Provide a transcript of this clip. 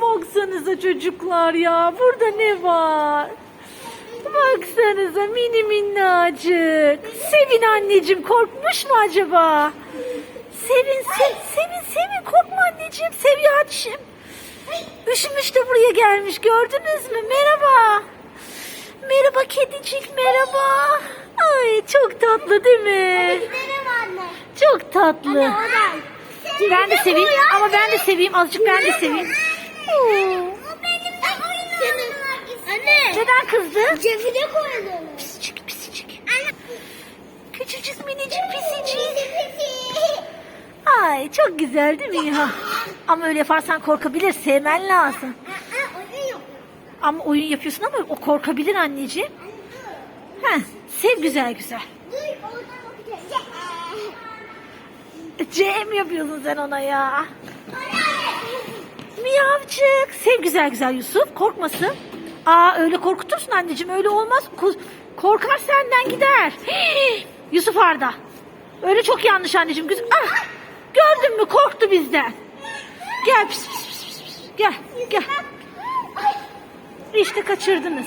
Baksanıza çocuklar ya. Burada ne var? Baksanıza mini minnacık. Sevin anneciğim korkmuş mu acaba? Sevin sev, sevin sevin korkma anneciğim. Sev yavrucuğum. Üşümüş de buraya gelmiş gördünüz mü? Merhaba. Merhaba kedicik merhaba. Ay çok tatlı değil mi? Çok tatlı. Ben de seveyim ama ben de seveyim azıcık ben de seveyim. O benim de oyun Anne. Neden kızdı? Cebine koyalım. Pisicik pisicik. Anne. Küçücük minicik pisicik. Pisi. Ay çok güzel değil mi ya? Ama öyle yaparsan korkabilir sevmen lazım. Ama oyun yapıyorsun ama o korkabilir anneciğim. Heh, sev güzel güzel. Dur oradan bakacağız. C mi yapıyorsun sen ona ya? Miyavcık. Sev güzel güzel Yusuf. Korkmasın. Aa öyle korkutursun anneciğim. Öyle olmaz. Ko- Korkar senden gider. Hii! Yusuf Arda. Öyle çok yanlış anneciğim. Güzel. Ah! Gördün mü? Korktu bizden. Gel pis pis pis. pis. Gel gel. İşte kaçırdınız.